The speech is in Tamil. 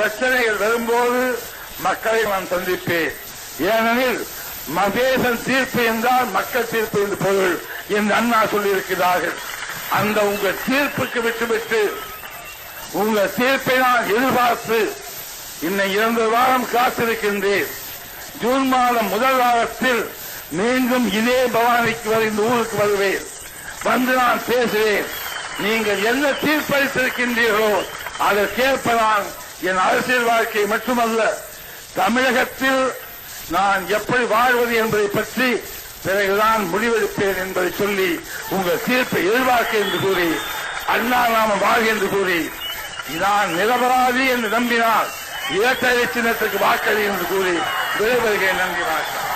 பிரச்சனைகள் வரும்போது மக்களை நான் சந்திப்பேன். ஏனெனில் மகேசன் தீர்ப்பு என்றால் மக்கள் தீர்ப்பு என்று பொருள் என்று அண்ணா சொல்லியிருக்கிறார்கள். அந்த உங்கள் தீர்ப்புக்கு விட்டுவிட்டு உங்கள் தீர்ப்பை நான் எதிர்பார்த்து இன்னும் இரண்டு வாரம் காத்திருக்கின்றேன். ஜூன் மாதம் முதல் வாரத்தில் மீண்டும் இதே பவானிக்கு வர இந்த ஊருக்கு வருவேன். வந்து நான் பேசுவேன். நீங்கள் என்ன தீர்ப்பளித்திருக்கின்றீர்களோ அதற்கேற்ப நான் என் அரசியல் வாழ்க்கை மட்டுமல்ல தமிழகத்தில் நான் எப்படி வாழ்வது என்பதை பற்றி பிறகுதான் முடிவெடுப்பேன் என்பதை சொல்லி உங்கள் தீர்ப்பை எதிர்பார்க்க என்று கூறி அண்ணா நாம வாழ்க என்று கூறி நான் நிரபராதி என்று நம்பினால் இரட்டை சின்னத்துக்கு வாக்களி என்று கூறி விடைபெறுகிறேன். நன்றி வணக்கம்.